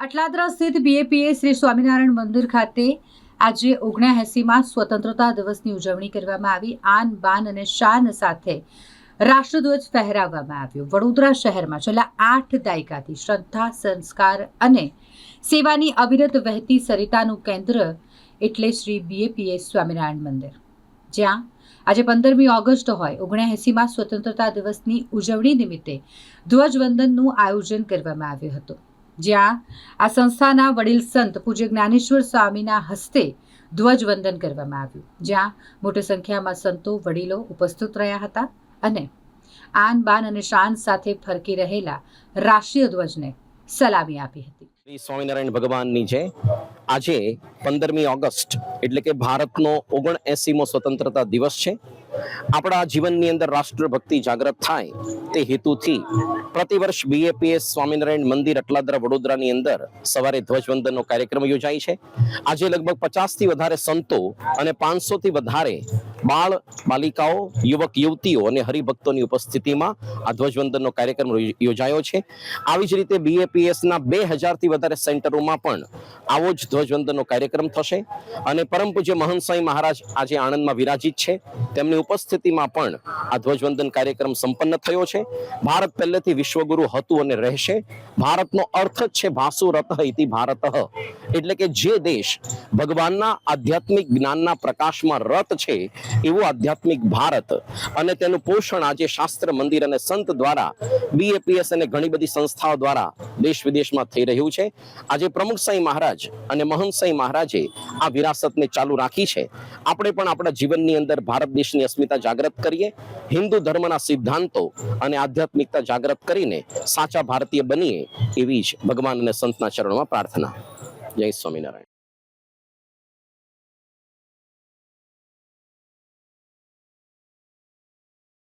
અટલાદરા સ્થિત બીએપીએ શ્રી સ્વામિનારાયણ મંદિર ખાતે આજે ઓગણ્યાએંસીમાં સ્વતંત્રતા દિવસની ઉજવણી કરવામાં આવી. આન, બાન અને શાન સાથે રાષ્ટ્રધ્વજ ફહેરાવવામાં આવ્યો. વડોદરા શહેરમાં છેલ્લા આઠ દાયકાથી શ્રદ્ધા, સંસ્કાર અને સેવાની અવિરત વહેતી સરિતાનું કેન્દ્ર એટલે શ્રી બીએપીએ સ્વામિનારાયણ મંદિર. જ્યાં આજે પંદરમી ઓગસ્ટ હોય ઓગણ્યાએંસીમાં સ્વતંત્રતા દિવસની ઉજવણી નિમિત્તે ધ્વજવંદનનું આયોજન કરવામાં આવ્યું હતું. જ્યાં આ સંસ્થાના વડીલ સંત પૂજ્ય જ્ઞાનેશ્વર સ્વામીના હસ્તે ધ્વજવંદન કરવામાં આવ્યું, જ્યાં મોટી સંખ્યામાં સંતો, વડીલો ઉપસ્થિત રહ્યા હતા અને આન બાન અને શાન સાથે ફરકી રહેલા રાષ્ટ્રીય ધ્વજને સલામી આપી હતી. શ્રી સ્વામિનારાયણ ભગવાનની છે આજે પંદરમી ઓગસ્ટ એટલે કે ભારતનો ઓગણ એસીમો સ્વતંત્રતા દિવસ છે આપણા જીવનની અંદર રાષ્ટ્રભક્તિ જાગૃત થાય તે હેતુથી પ્રતિવર્ષ બીએપીએસ સ્વામિનારાયણ મંદિર અટલાદરા વડોદરાની અંદર સવારે ધ્વજવંદનનો કાર્યક્રમ યોજાય છે. આજે લગભગ પચાસથી વધારે સંતો અને પાંચસોથી વધારે બાળ, બાલિકાઓ, યુવક, યુવતીઓ અને હરિભક્તોની ઉપસ્થિતિમાં આ ધ્વજવંદનનો કાર્યક્રમ યોજાયો છે. આવી જ રીતે બીએપીએસના બે હજારથી વધારે સેન્ટરોમાં પણ આવો જ ધ્વજવંદનનો કાર્યક્રમ થશે અને પરમ પૂજ્ય મહંત સ્વામી મહારાજ આજે આણંદમાં વિરાજિત છે. તેમની ઉપસ્થિતિમાં પણ આ ધ્વજવંદન કાર્યક્રમ સંપન્ન થયો છે. ભારત પહેલેથી વિશ્વગુરુ હતું અને રહેશે. ભારતનો અર્થ જ છે ભાસુ રત ઇતિ ભારત. એટલે કે જે દેશ ભગવાનના આધ્યાત્મિક જ્ઞાનના પ્રકાશમાં રત છે, એવું આધ્યાત્મિક ભારત અને તેનું પોષણ આજે શાસ્ત્ર, મંદિર અને સંત દ્વારા બીએપીએસ અને ઘણી બધી સંસ્થાઓ દ્વારા દેશ વિદેશમાં થઈ રહ્યું છે. આજે પ્રમુખ સાંઈ મહારાજ અને મહંત સાંઈ મહારાજે આ વિરાસતને ચાલુ રાખી છે. આપણે પણ આપણા જીવનની અંદર ભારત દેશની અસ્મિતા જાગૃત કરીએ, હિન્દુ ધર્મના સિદ્ધાંતો અને આધ્યાત્મિકતા જાગૃત કરીને સાચા ભારતીય બનીએ એવી જ ભગવાન અને સંતના ચરણોમાં પ્રાર્થના. જય સ્વામિનારાયણ.